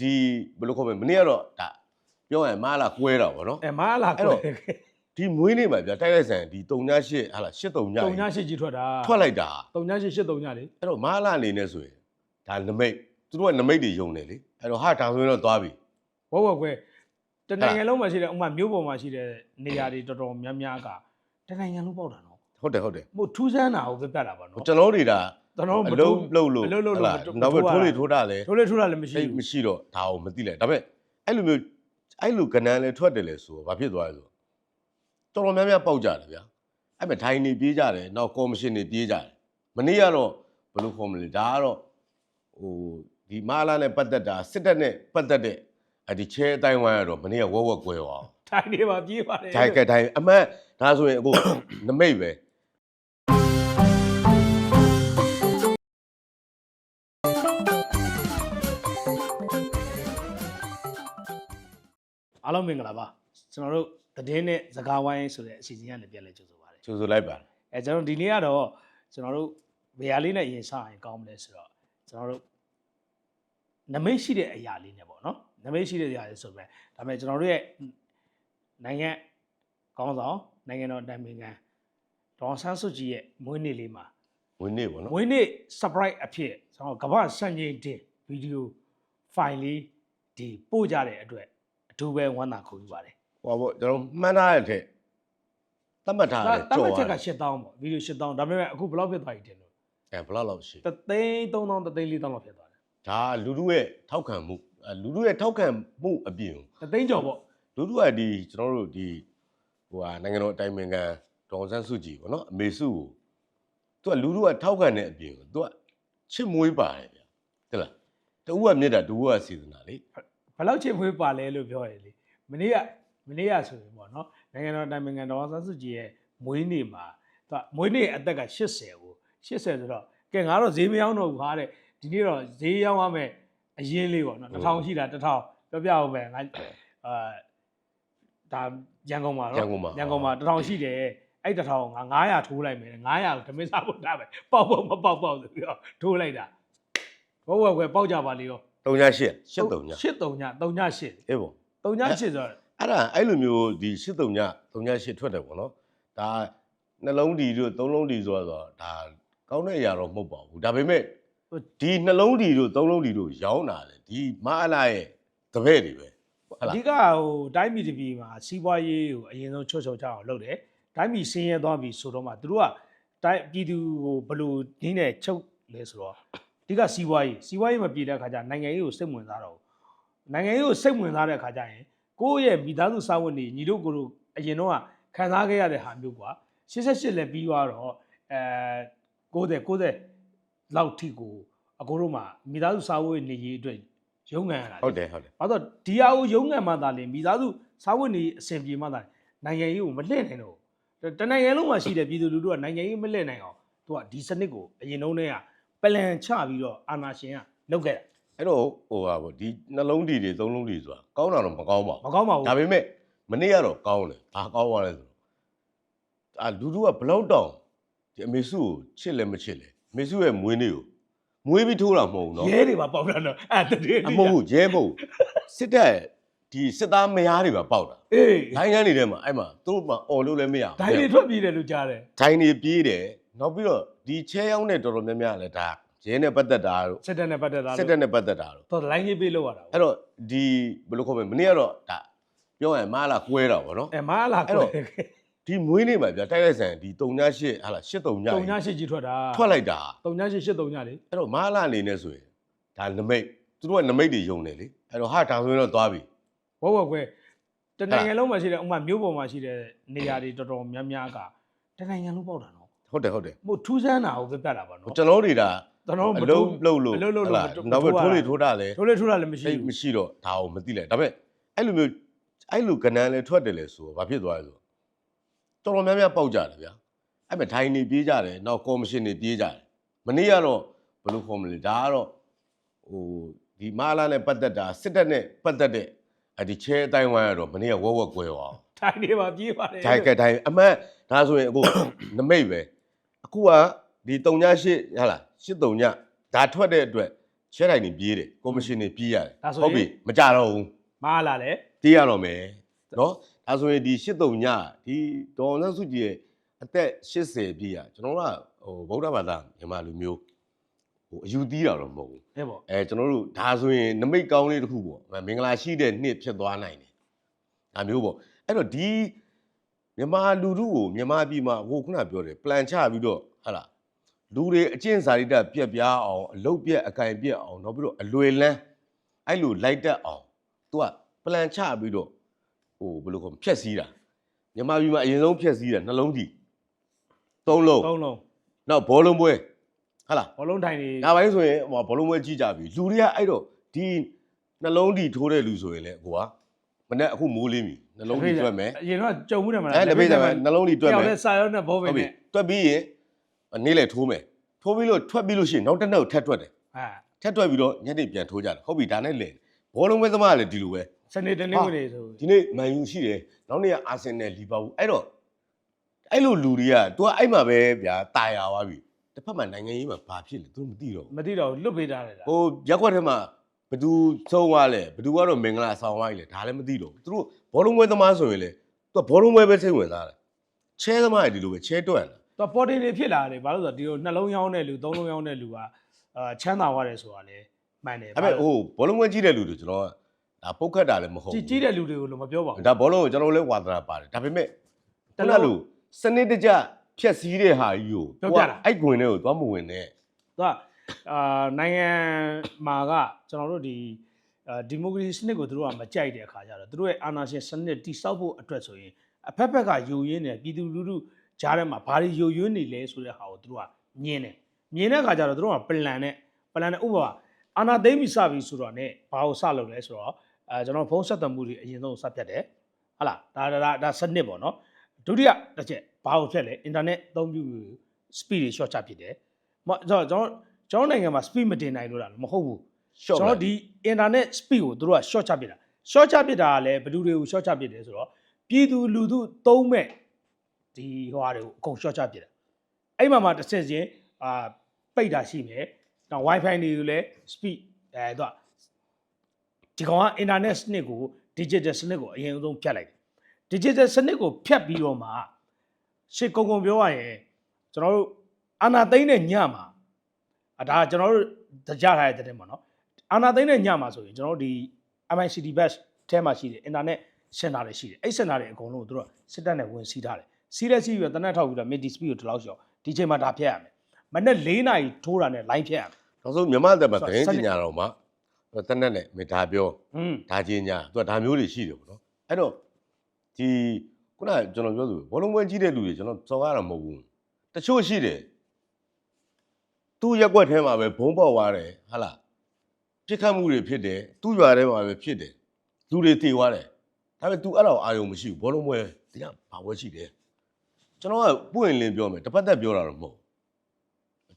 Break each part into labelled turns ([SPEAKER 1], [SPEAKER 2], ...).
[SPEAKER 1] ဒီဘယ်လိုခေါ်မလဲမနေ့ကတော့ဒါပြောရရင်မာလာကွဲတာဗောနော်
[SPEAKER 2] အဲမားလာ
[SPEAKER 1] အဲ့
[SPEAKER 2] ကွ
[SPEAKER 1] တော့ဒီမွေးနေ့မှာဗျာတိုက်လိုက်ဆန်ဒီ3ည8ဟာလား8 3ည
[SPEAKER 2] တုံညာရှိကြီးထွက်တာ
[SPEAKER 1] ထွက်လိုက်တာ
[SPEAKER 2] တုံညာရှိရှစ်တုံညာလေ
[SPEAKER 1] အဲ့တော့မာလာအနေနဲ့ဆိုရင်ဒါနမိတ်သူတို့ကနမိတ်တွေယုံတယ်လေအဲ့တော့ဟာဒါဆိုရင်တော့သွားပြီ
[SPEAKER 2] ဝဝကွဲတနိုင်ငံလုံးမှာရှိတဲ့ဥမာမြို့ပေါ်မှာရှိတဲ့နေရာတွေတော်တော်များများကတနိုင်ငံလုံးပေါက်တာနော်
[SPEAKER 1] ဟုတ်တယ်ဟုတ်တယ်
[SPEAKER 2] မို့ထူးဆန်းတာကိုပြပြတာပါနော်
[SPEAKER 1] ကျွန်တော်တို့တွေဒါ
[SPEAKER 2] ကျွန်တော်
[SPEAKER 1] အ
[SPEAKER 2] တို့
[SPEAKER 1] လုံးလုံးလို့
[SPEAKER 2] အလုံးလုံး
[SPEAKER 1] ဟုတ်
[SPEAKER 2] လို့
[SPEAKER 1] လားနောက်ပဲထိုးလေထိုးတာလဲ
[SPEAKER 2] ထိုးလေထိုးတာလည်းမရှိ
[SPEAKER 1] သိ
[SPEAKER 2] ဘူး
[SPEAKER 1] မရှိတော့ဒါကိုမသိလိုက်ဒါပေမဲ့အဲ့လိုမျိုးအဲ့လိုကနန်းလဲထွက်တယ်လဲဆိုတော့ဘာဖြစ်သွားလဲဆိုတော်တော်များများပေါက်ကြတယ်ဗျာအဲ့မဲ့ဒိုင်းနေပြေးကြတယ်နောက်ကော်မရှင်တွေပြေးကြတယ်မနေ့ကတော့ဘယ်လိုခေါ်မလဲဒါကတော့ဟိုဒီမာလာနဲ့ပတ်သက်တာစစ်တပ်နဲ့ပတ်သက်တဲ့အဲ့ဒီချဲအတိုင်းဝိုင်းကတော့မနေ့ကဝက်ဝက်ကွဲသွားအောင်
[SPEAKER 2] ထိုင်နေပါပြေးပါတယ်
[SPEAKER 1] ဒိုင်ကဒိုင်အမှန်ဒါဆိုရင်အခုနမိတ်ပဲ
[SPEAKER 2] အားလုံးမင်္ဂလာပါကျွန်တော်တို့သတင်းနဲ့စကားဝိုင်းဆိုတဲ့အစီအစဉ်ကနေပြန်လဲကြိုဆိုပါတယ်
[SPEAKER 1] ကျိုးဆိုလိုက်ပါ
[SPEAKER 2] အဲကျွန်တော်ဒီနေ့ကတော့ကျွန်တော်တို့ဘယ်ဟာလေးနဲ့ရင်စရင်ကောင်းမလဲဆိုတော့ကျွန်တော်တို့နမိတ်ရှိတဲ့အရာလေးနဲ့ပေါ့နော်နမိတ်ရှိတဲ့အရာလေးဆိုပေမဲ့ဒါပေမဲ့ကျွန်တော်တို့ရဲ့နိုင်ငံကောင်းဆောင်နိုင်ငံတော်တိုင်ပင်ခံဒေါ်ဆန်းစုကြည်ရဲ့မွေးနေ့လေးမှာ
[SPEAKER 1] ဝင်နေပေါ့နော်
[SPEAKER 2] မွေးနေ့ surprise အဖြစ်ကျွန်တော်ကမ္ဘာစံချိန်တင်ဗီဒီယိုဖိုင်လေးဒီပို့ကြတဲ့အတွက် အထူးပဲဝမ်းသာခုယူပါတယ်
[SPEAKER 1] ဟောပေါ့ကျွန်တော်မှန်းထားတဲ့ထက်သတ်မှတ်ထား
[SPEAKER 2] ဒါ
[SPEAKER 1] တယ်
[SPEAKER 2] တတ်မှ
[SPEAKER 1] ကြော်
[SPEAKER 2] တ်ချက်က
[SPEAKER 1] သွားတယ်
[SPEAKER 2] 8000ပေါ့ဗီဒီယို8000ဒါပေမဲ့အခုဘယ်လောက်ဖြစ်သွားပြီတင်လို့
[SPEAKER 1] အဲဘယ်လောက်လောက်ရှိ
[SPEAKER 2] တသိန်း3000တသိန်း4000လောက်ဖြစ်သွားတယ်
[SPEAKER 1] ဒါလူလူရဲ့ထောက်ခံမှုအဲလူလူရဲ့ထောက်ခံမှုအပြင်ကို
[SPEAKER 2] တသိန်းကျော်ပေါ့
[SPEAKER 1] လူလူကဒီကျွန်တော်တို့ဒီဟိုဟာနိုင်ငံတော်အတိုင်ပင်ခံဒေါအောင်ဆန်းစုကြည်ပေါ့နော်အမေစုကိုသူကလူလူကထောက်ခံတဲ့အပြင်ကိုသူကချစ်မွေးပါတယ်ဗျဟုတ်လားတူကမြစ်တာတူကစေတနာလေ
[SPEAKER 2] ဘယ်လောက်ချစ်ဖွေးပါလဲလို့ပြောရလေမနေ့ကမနေ့ကဆိုရင်ပေါ့နော်နိုင်ငံတော်တိုင်ပင်ခံဒေါ်အောင်ဆန်းစုကြည်ရဲ့မွေးနေ့မှာသူကမွေးနေ့အသက်က80ကို80ဆိုတော့ကဲငါတော့ဈေးမရောက်တော့ဘူးဟာတဲ့ဒီနေ့တော့ဈေးရောက်ရမယ်အရင်လေးပေါ့နော်1000ရှိတာ1000ပြောပြအောင်ပဲငါအာဒါရန်ကုန်မှာနော်
[SPEAKER 1] ရန်ကုန်မှာ
[SPEAKER 2] ရန်ကုန်မှာ1000ရှိတယ်အဲ့1000ငါ900ထိုးလိုက်မယ်900ကိုဓမင်းစားဖို့တာပဲပေါက်ပေါက်မပေါက်ပေါက်ဆိုပြီးတော့ထိုးလိုက်တာဘောဝဲဝဲပေါက်ကြပါလေရော
[SPEAKER 1] 3ည8 8 3ည
[SPEAKER 2] ရှစ်တုံညတုံညရှစ်
[SPEAKER 1] အေးပေါ့
[SPEAKER 2] တုံညရှစ်ဆိုတော့
[SPEAKER 1] အဲ့ဒါအဲ့လိုမျိုးဒီ8 3ည3ည8ထွက်တယ်ပေါ့နော်ဒါနှလုံးဒီတို့သုံးလုံးဒီဆိုတော့ဒါကောင်းတဲ့အရာတော့မဟုတ်ပါဘူးဒါပေမဲ့ဒီနှလုံးဒီတို့သုံးလုံးဒီတို့ရောင်းတာလေဒီမအလာရဲ့တပည့်တွေပဲဟုတ်
[SPEAKER 2] အ
[SPEAKER 1] လား
[SPEAKER 2] ဓိကဟိုတိုင်းပြည်တစ်ပြည်မှာစီးပွားရေးကိုအရင်ဆုံးချွတ်ချော်ချအောင်လုပ်တယ်တိုင်းပြည်ဆင်းရဲသွားပြီဆိုတော့မှသူတို့ကတိုင်းပြည်သူကိုဘယ်လိုနည်းနဲ့ချုပ်လဲဆိုတော့ အဓိကစီးပွားရေးစီးပွားရေးမပြည်တဲ့အခါကျနိုင်ငံရေးကိုစိတ်ဝင်စားတော့ဘူးနိုင်ငံရေးကိုစိတ်ဝင်စားတဲ့အခါကျရင်ကိုယ့်ရဲ့မိသားစုစာဝန်တွေညီတို့ကိုယ်တို့အရင်တော့ခံစားခဲ့ရတဲ့ဟာမျိုးကွာ88လည်းပြီးသွားတော့အဲ90 90လောက်ထိကိုအကိုတို့မှာမိသားစုစာဝန်နေရေးအတွက်ရုန်းကန်ရတာလေ
[SPEAKER 1] ဟုတ်တယ်ဟုတ်တယ်။
[SPEAKER 2] ဘာလို့ဒီဟာကိုရုံးငံမှသာလေမိသားစုစားဝတ်နေအဆင်ပြေမှသာနိုင်ငံရေးကိုမလှည့်နိုင်တော့ဘူး။တနိုင်ငံလုံးမှာရှိတဲ့ပြည်သူလူထုကနိုင်ငံရေးမလှည့်နိုင်အောင်သူကဒီစနစ်ကိုအရင်တုန်းက ပလန်ချပြီးတော့အာဏာရှင်ကလုပ်ခဲ့တာ
[SPEAKER 1] အဲ့တော့ဟိုဟာပေါ့ဒီနှလုံးဒီတွေသုံးလုံးဒီဆိုတာကောင်းတာတော့မကောင်းပါ။
[SPEAKER 2] မ
[SPEAKER 1] ဘူး
[SPEAKER 2] ကောင်းပါဘူး
[SPEAKER 1] ဒါပေမဲ့မနေ့ကတော့ကောင်းတယ်ဘာကောင်းသွားလဲဆိုတော့အာလူလူကဘလောက်တောင်ဒီအမေစုကိုချစ်လဲမချစ်လဲအမေစုရဲ့မွေးနေ့ကိုမွေးပြီးထိုးတာမဟုတ်ဘူးနော်။
[SPEAKER 2] ရဲတွေပါပေါက်လာတော့အဲ့တည်း
[SPEAKER 1] အမဟုတ်ဘူးရဲမဟုတ်ဘူးစစ်တပ်ရဲ့ဒီစစ်သားမယားတွေပါပေါက်တာ
[SPEAKER 2] အေး
[SPEAKER 1] လိုင်းကန်းတွေထဲမှာအဲ့မှာသူတို့မှអော်လို့လည်းမရဘူး
[SPEAKER 2] ဒိုင်းတွေထွက်ပြေးတယ်လို့ကြားတယ်
[SPEAKER 1] ဒိုင်းတွေပြေးတယ်နောက်ပြီးတော့ ဒီချဲရောက်တဲ့တော်တော်များများလည်းဒါရဲနဲ့ပတ်သက်တာတို့
[SPEAKER 2] စစ်တပ်နဲ့ပတ်သက်တာ
[SPEAKER 1] စစ်တပ်နဲ့ပတ်သက်တာတို့
[SPEAKER 2] တော့လိုင်းကြီးပေးလို့ရတာ
[SPEAKER 1] အဲ့တော့ဒီဘယ်လိုခေါ်မလဲမနေ့ကတော့ဒါပြောရရင်မာလာကွဲတာဗောနော်
[SPEAKER 2] အဲမားလာ
[SPEAKER 1] အဲ့တော့ဒီမွေးနေ့မှာဗျာတိုက်လိုက်ဆန်ဒီ3ည8ဟာလား8 3ည
[SPEAKER 2] တုံညရှစ်ကြီးထွက်တာ
[SPEAKER 1] ထွက်လိုက်တာ
[SPEAKER 2] တုံညရှစ်ရှစ်တုံညလေ
[SPEAKER 1] အဲ့တော့မာလာအနေနဲ့ဆိုရင်ဒါနမိတ်သူတို့ကနမိတ်တွေယုံတယ်လေအဲ့တော့ဟာဒါဆိုရင်တော့သွားပြီ
[SPEAKER 2] ဝဝကွဲတနိုင်ငံလုံးမှာရှိတဲ့ဥမာမြို့ပေါ်မှာရှိတဲ့နေရာတွေတော်တော်များများကတနိုင်ငံလုံးပေါက်တာနော်
[SPEAKER 1] ဟုတ်တယ်ဟုတ်တယ်
[SPEAKER 2] မို့ထူးဆန်းတာကိုပြပြတာပါနော်
[SPEAKER 1] ကျွန်တော်တို့တွေဒါ
[SPEAKER 2] ကျွန်တော်
[SPEAKER 1] အ
[SPEAKER 2] တို့
[SPEAKER 1] လုံးလုံးလို့
[SPEAKER 2] အလုံးလုံး
[SPEAKER 1] ဟုတ်
[SPEAKER 2] လို့
[SPEAKER 1] လားနောက်ပဲထိုးလေထိုးတာလဲ
[SPEAKER 2] ထိုးလေထိုးတာလည်းမရှိ
[SPEAKER 1] သိ
[SPEAKER 2] ဘူး
[SPEAKER 1] မရှိတော့ဒါကိုမသိလိုက်ဒါပေမဲ့အဲ့လိုမျိုးအဲ့လိုကနန်းလဲထွက်တယ်လဲဆိုတော့ဘာဖြစ်သွားလဲဆိုတော်တော်များများပေါက်ကြတယ်ဗျာအဲ့မဲ့ဒိုင်းနေပြေးကြတယ်နောက်ကော်မရှင်တွေပြေးကြတယ်မနေ့ကတော့ဘယ်လိုခေါ်မလဲဒါကတော့ဟိုဒီမာလာနဲ့ပတ်သက်တာစစ်တပ်နဲ့ပတ်သက်တဲ့အဲ့ဒီချဲအတိုင်းဝိုင်းကတော့မနေ့ကဝက်ဝက်ကွဲသွားအောင်
[SPEAKER 2] ထိုင်နေပါပြေးပါတယ်
[SPEAKER 1] ဒိုင်ကဒိုင်အမှန်ဒါဆိုရင်အခုနမိတ်ပဲ အခုကဒီ3ည8ဟာလား8 3ညဒါထွက်တဲ့အတွက်ရှယ်တိုင်းနေပြေးတယ်ကော်မရှင်နေပြေးရတယ်
[SPEAKER 2] ဒါဆို
[SPEAKER 1] ဟုတ်
[SPEAKER 2] ရင်
[SPEAKER 1] ပြီမကြတော့ဘူး
[SPEAKER 2] မားလာလေ
[SPEAKER 1] တေးရတော့မယ်နော်ဒါဆိုရင်ဒီ83ညဒီဒေါ်အောင်ဆန်းစုကြည်ရဲ့အသက်80ပြည့်ရကျွန်တော်တို့ကဟိုဗုဒ္ဓဘာသာမြန်မာလူမျိုးဟိုအယူသီးတာတော့မဟုတ်ဘူး
[SPEAKER 2] ဟဲ့ပေါ့
[SPEAKER 1] အဲကျွန်တော်တို့ဒါဆိုရင်နမိတ်ကောင်းလေးတစ်ခုပေါ့မင်္ဂလာရှိတဲ့နှစ်ဖြစ်သွားနိုင်တယ်ဒါမျိုးပေါ့အဲ့တော့ဒီ မြန်မာလူထုကိုမြန်မာပြည်မှာဟိုခုနပြောတယ်ပလန်ချပြီးတော့ဟာလားလူတွေအကျင့်စာရိတ္တပြက်ပြားအောင်အလုတ်ပြက်အကင်ပြက်အောင်နောက်ပြီးတော့အလွယ်လန်းအဲ့လိုလိုက်တက်အောင် तू ကပလန်ချပြီးတော့ဟိုဘယ်လိုခေါ်မလဲဖြက်စီးတာမြန်မာပြည်မှာအရင်ဆုံးဖြက်စီးတာနှလုံးကြီးသုံးလုံး
[SPEAKER 2] သုံးလုံး
[SPEAKER 1] နောက်ဘောလုံးပွဲဟာလား
[SPEAKER 2] ဘောလုံးထိုင်နေ
[SPEAKER 1] နောက်ပိုင်းဆိုရင်ဟိုဘောလုံးပွဲကြည့်ကြပြီလူတွေကအဲ့တော့ဒီနှလုံးဒီထိုးတဲ့လူဆိုရင်လေကိုကမနေ့အခုမိုးလင်းပြီ နှလုံးဒီတွက်မယ်
[SPEAKER 2] အရင်တော့ကြုံမှုတယ်မလား
[SPEAKER 1] အဲလက်ဖေးကြမယ်နှလုံးဒီတွက်
[SPEAKER 2] တယော
[SPEAKER 1] မယ်
[SPEAKER 2] က်နဲ့စာရောနဲ့ဘောပဲ
[SPEAKER 1] ဟုတ်ပြီ
[SPEAKER 2] နဲ့
[SPEAKER 1] တွက်ပြီးရင်နေ့လေထိုးမယ်ထိုးပြီးလို့ထွက်ပြီးလို့ရှိရင်နောက်တစ်နောက်ထပ်တွက်တယ်
[SPEAKER 2] ဟာ
[SPEAKER 1] ထပ်တွက်ပြီးတော့ညနေပြန်ထိုးကြတယ်ဟုတ်ပြီဒါနဲ့လေဘောလုံးပွဲသမားကလည်းဒီလိုပဲ
[SPEAKER 2] စနေတနေ့ဝင်နေဆို
[SPEAKER 1] ဒီနေ့မန်ယူရှိတယ်နောက်နေ့ကအာဆင်နယ်လီဗာပူးအဲ့တော့အဲ့လိုလူတွေက तू ကအဲ့မှာပဲဗျာတာယာသွားပြီတစ်ဖက်မှာနိုင်ငံရေးမှာဘာဖြစ်လဲ तू မသိတော့ဘူး
[SPEAKER 2] မသိတော့လွတ်ပေးထားတယ်လား
[SPEAKER 1] ဟိုရက်ကွက်ထဲမှာဘသူဆုံးသွားလဲဘသူကတော့မင်္ဂလာဆောင်သွားပြီလေဒါလည်းမသိတော့ဘူးသူတို့ ဘောလုံးပွဲသမားဆိုရင်လေသူကဘောလုံးပွဲပဲစိတ်ဝင်စားတယ်ချဲသမားကဒီလိုပဲချဲတွက်တယ်
[SPEAKER 2] တော့ပေါ်တင်တွေဖြစ်လာတယ်ဘာလို့လဲဆိုတော့ဒီလိုနှလုံးရောင်းတဲ့လူသုံးလုံးရောင်းတဲ့လူကအာချမ်းသာသွားတယ်ဆိုတာလေမှန်တယ်
[SPEAKER 1] အဲ့မဲ့ဟိုဘောလုံးပွဲကြီးတဲ့လူတွေကျွန်တော်ကဒါပုတ်ခတ်တာလည်းမဟုတ်
[SPEAKER 2] ကြီး
[SPEAKER 1] ဘူး
[SPEAKER 2] ကြီးတဲ့လူတွေကိုလည်းမပြောပါဘူး
[SPEAKER 1] ဒါဘောလုံးကိုကျွန်တော်လည်းဝါသနာပါတယ်ဒါပေမဲ့
[SPEAKER 2] တ
[SPEAKER 1] တ
[SPEAKER 2] လုံး
[SPEAKER 1] လို့စနစ်တကျဖြက်စီးတဲ့ဟာကြီးကို
[SPEAKER 2] ပြောပြတာ
[SPEAKER 1] အဲ့ကွင်တွေကိုသွားမဝင်နဲ့
[SPEAKER 2] သူကအာနိုင်ငံမှာကကျွန်တော်တို့ဒီအာ ဒီမိုကရေစီစနစ်ကိုသူတို့ကမကြိုက်တဲ့အခါကျတော့သူတို့ရဲ့အာဏာရှင်စနစ်တိစောက်ဖို့အတွက်ဆိုရင်အဖက်ဖက်ကယိုယွင်းတယ်ပြည်သူလူထုကြားထဲမှာဘာတွေယိုယွင်းနေလဲဆိုတဲ့ဟာကိုသူတို့ကမြင်တယ်မြင်တဲ့အခါကျတော့သူတို့ကပလန်နဲ့ပလန်နဲ့ဥပမာအာဏာသိမ်းပြီးစပြီးဆိုတော့ ਨੇ ဘာကိုစလုပ်လဲဆိုတော့အဲကျွန်တော်ဖုန်းဆက်သွယ်မှုတွေအရင်ဆုံးစဖြတ်တယ်ဟုတ်လားဒါဒါဒါဒါစနစ်ပေါ့နော်ဒုတိယတစ်ချက်ဘာကိုဖြတ်လဲအင်တာနက်အသုံးပြု speed တွေ short ချဖြစ်တယ်မကျွန်တော်ကျွန်တော်နိုင်ငံမှာ speed မတင်နိုင်လို့လားမဟုတ်ဘူး
[SPEAKER 1] ရှော့
[SPEAKER 2] ကျွန်တော်ဒီ internet speed ကိုသူတို့က short ချပစ်တာ short ချပစ်တာကလည်းဘယ်သူတွေကို short ချပစ်တယ်ဆိုတော့ပြည်သူလူထုသုံးမဲ့ဒီဟိုဟာတွေကိုအကုန် short ချပစ်တာအဲ့မှာမှတစ်ဆက်ချင်းအာပိတ်တာရှိမယ်နောက် wifi တွေကိုလည်း speed အဲသူကဒီကောင်က internet စနစ်ကို digital စနစ်ကိုအရင်ဆုံးဖြတ်လိုက်တယ် digital စနစ်ကိုဖြတ်ပြီးတော့မှရှေ့ကုံကုံပြောရရင်ကျွန်တော်တို့အာနာသိမ့်တဲ့ညမှာအဒါကျွန်တော်တို့ကြားထားတဲ့တဲ့ပေါ့နော် အာနာသိန်းတဲ့ညမှာဆိုရင်ကျွန်တော်တို့ဒီ MICD bus ထဲမှာရှိတယ် internet center တွေရှိတယ်အဲ့ center တွေအကုန်လုံးကိုသူတို့ကစစ်တပ်နဲ့ဝင်စီးထားတယ်စီးတဲ့စီးပြီးတော့တနက်ထောက်ပြီးတော့ mid speed ကိုဒီလောက်လျှော့ဒီချိန်မှာဒါဖြတ်ရမယ်မနေ့၄နာရီထိုးတာနဲ့ line ဖြတ်ရမယ်
[SPEAKER 1] နောက်ဆုံးမြန်မာသက်မှာ
[SPEAKER 2] ဆို
[SPEAKER 1] တ
[SPEAKER 2] တော့
[SPEAKER 1] ရင်
[SPEAKER 2] စနစ်
[SPEAKER 1] ကြီးညာတော့မှတနက်နဲ့မေဒါပြော
[SPEAKER 2] อืม
[SPEAKER 1] ဒါကြီးညာသူကဒါမျိုးတွေရှိတယ်ပေါ့နော်အဲ့တော့ဒီခုနကကျွန်တော်ပြောသူဘောလုံးပွဲကြီးတဲ့လူတွေကျွန်တော်စော်ရတာမဟုတ်ဘူးတချို့ရှိတယ်သူ့ရက်ွက်ထဲမှာပဲဘုံပေါက်သွားတယ်ဟာလား ပြစ်ခတ်မှုတွေဖြစ်တယ်သူ့ရွာထဲမှာပဲဖြစ်တယ်လူတွေတေသွားတယ်ဒါပေမဲ့ तू အဲ့တော့အာယုံမရှိဘူးဘောလုံးပွဲတရားဘာပွဲရှိတယ်ကျွန်တော်ကပွင့်လင်းပြောမယ်တစ်ပတ်သက်ပြောတာတော့မဟုတ်ဘူး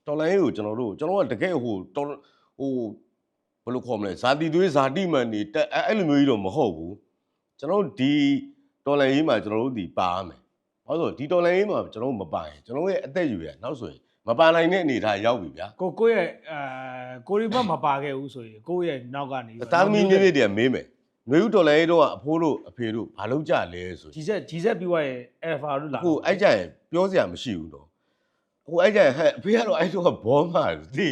[SPEAKER 1] တော်လိုင်းကိုကျွန်တော်တို့ကျွန်တော်ကတကယ်ဟိုတော်ဟိုဘယ်လိုခေါ်မလဲဇာတိသွေးဇာတိမှန်နေတက်အဲ့အဲ့လိုမျိုးကြီးတော့မဟုတ်ဘူးကျွန်တော်တို့ဒီတော်လန်ရေးမှာကျွန်တော်တို့ဒီပါရမယ်ဘာလို့လဲဆိုတော့ဒီတော်လန်ရေးမှာကျွန်တော်တို့မပါရင်ကျွန်တော်တို့ရဲ့အသက်အရွယ်ကနောက်ဆိုရင် မပါနိုင်တဲ့အနေအထားရောက်ပြီဗျာ
[SPEAKER 2] ကိုကိုယ့်ရဲ့အဲကိုရီဘတ်မပါခဲ့ဘူးဆိုရင်ကိုယ့်ရဲ့နောက်ကနေပြီးတော့
[SPEAKER 1] တာသမီမျိုးလေးတွေကမေးမယ်မျိုးဦးတော်လန်ရေးတော့ကအဖိုးတို့အဖေတို့ဘာလုပ်ကြလဲဆိုရင်
[SPEAKER 2] ဂျီဆက်ဂျီဆက်ပြီးွားရဲ့ alpha တို့လာ
[SPEAKER 1] အခုအဲ့ကြရင်ပြောစရာမရှိဘူးတော့အခုအဲ့ကြရင်ဟဲ့အဖေကတော့အဲ့တော့ကဘောမှာသိပြီ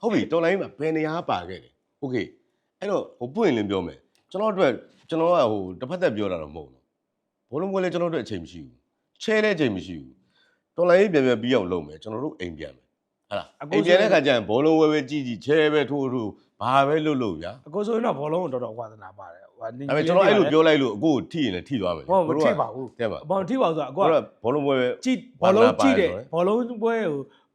[SPEAKER 1] ဟုတ်ပြီတော်လိုင်းမှာဘယ်နေရာပါခဲ့တယ်โอเคအဲ့တော့ဟိုပွင့်လင်းပြောမယ်ကျွန်တော်တို့ကျွန်တော်ကဟိုတစ်ဖက်သက်ပြောတာတော့မဟုတ်ဘူးဘောလုံးပွဲလည်းကျွန်တော်တို့အချိန်မရှိဘူးချဲတဲ့အချိန်မရှိဘူး တော်လိုင်းပြန်ပြန်ပြီးအောင်လုပ်မယ်ကျွန်တော်တို့အိမ်ပြန်မယ်ဟာလားအိမ်ပြန်တဲ့ခါကျရင်ဘောလုံးပွဲပဲကြည့်ကြည့်ချဲပဲထိုးထိုးဘာပဲလုပ်လို့ဗျာ
[SPEAKER 2] အကိုဆိုရင်တော့ဘောလုံးကိုတော်တော်ဝါသနာပါတယ်ဟိုနင်
[SPEAKER 1] ဒါပေမဲ့ကျွန်တော်အဲ့လိုပြောလိုက်လို့အခုထိရင်လည်းထိသွားမယ်
[SPEAKER 2] ဟုတ်မထိပါဘူး
[SPEAKER 1] တဲ့ပါ
[SPEAKER 2] ဘောထိပါဘူးဆိုတော့အကို
[SPEAKER 1] ကို
[SPEAKER 2] က
[SPEAKER 1] ကဘောလုံးပွဲပဲ
[SPEAKER 2] ကြည့်
[SPEAKER 1] ဝါ
[SPEAKER 2] ဘော
[SPEAKER 1] သနာ
[SPEAKER 2] လုံးကြည့်တယ်
[SPEAKER 1] ပါတယ်ဆိုရင်
[SPEAKER 2] ဘောလုံးပွဲ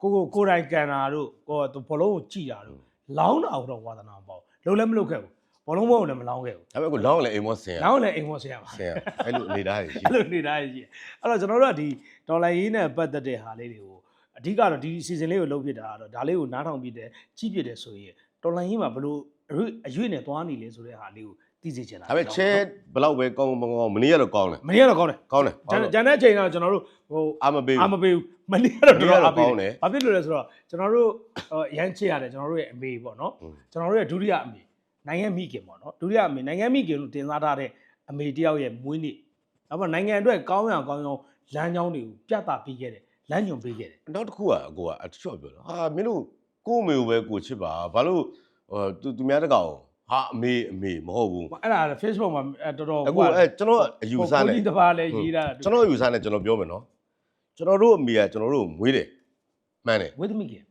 [SPEAKER 2] ကိုကိုကိုကိုယ်တိုင်ကန်တာတို့ကိုကဘောလုံးကိုကြည့်တာတို့လောင်းတာတော့ဝါသနာမပေါ့လုံးလည်းမလုပ်ခဲ့ဘူးဘောလုံးပွဲကိုလည်းမလောင်းခဲ့ဘူး
[SPEAKER 1] ဒါပေမဲ့အခုလောင်းလည်းအိမ်မောဆင်ရ
[SPEAKER 2] လောင်းလည်းအိမ်မောဆရာပါ
[SPEAKER 1] ဆင်ရအဲ့လိုအနေသားကြီးရှိ
[SPEAKER 2] အဲ့လိုနေတာကြီးရှိတယ်အဲ့တော့ကျွန်တော်တို့ကဒီ ဒေါ်လာရေးနဲ့ပတ်သက်တဲ့ဟာလေးတွေကိုအဓိကတော့ဒီ season လေးကိုလုပ်ဖြစ်တာကတော့ဒါလေးကိုနားထောင်ပြတယ်ကြည့်ပြတယ်ဆိုရင်ဒေါ်လာရေးမှာဘလို့အရွေ့အရွေ့နဲ့သွားနေလဲဆိုတဲ့ဟာလေးကိုသိစေချင်တာ
[SPEAKER 1] ဒါပေမဲ့ချဲဘယ်လောက်ပဲကောင်းမကောင်းမနေ့ကတော့ကောင်းတယ်
[SPEAKER 2] မနေ့ကတော့ကောင်းတယ်
[SPEAKER 1] ကောင်းတယ်
[SPEAKER 2] ဂျန်ဂျန်တဲ့အချိန်တော့ကျွန်တော်တို့ဟို
[SPEAKER 1] အာမပေး
[SPEAKER 2] အာမပေးဘူးမနေ့ကတော့တော်တော်အားပေး
[SPEAKER 1] မနေ့
[SPEAKER 2] တယ်
[SPEAKER 1] ကတော့ကောင်းတယ်
[SPEAKER 2] ဘာဖြစ်လို့လဲဆိုတော့ကျွန်တော်တို့ဟိုရမ်းချစ်ရတယ်ကျွန်တော်တို့ရဲ့အမေပေါ့နော်
[SPEAKER 1] ဟုတ်
[SPEAKER 2] ကျွန်တော်တို့ရဲ့ဒုတိယအမေနိုင်ငံမိခင်ပေါ့နော်ဒုတိယအမေနိုင်ငံမိခင်လို့တင်စားထားတဲ့အမေတယောက်ရဲ့မွေးနေ့ဒါပေမဲ့နိုင်ငံအတွက်ကောင်းရအောင်ကောင်းအောင် လမ်းကြောင်းတွေကိုပြသပေးခဲ့တယ်လမ်းညွှန်ပေးခဲ့တယ်
[SPEAKER 1] နောက်တစ်ခုကအကိုကအချော့ပြောတော့ဟာမင်းတို့ကို့အမေကိုပဲကိုချစ်ပါဘာလို့ဟိုသူသူများတကောင်ဟာအမေအမေမဟုတ်ဘူး
[SPEAKER 2] အဲ့ဒါ Facebook မှာအဲတော်တော်
[SPEAKER 1] အခုအဲကျွန်တော်အယူဆနဲ့
[SPEAKER 2] ကိုကြီးတစ်ပါးလည်းရေးတာ
[SPEAKER 1] ကျွန်တော်အယူဆနဲ့ကျွန်တော်ပြောမယ်နော်ကျွန်တော်တို့အမေကကျွန်တော်တို့ကိုမွေးတယ်မှန်တယ်
[SPEAKER 2] ဝိသမီခင်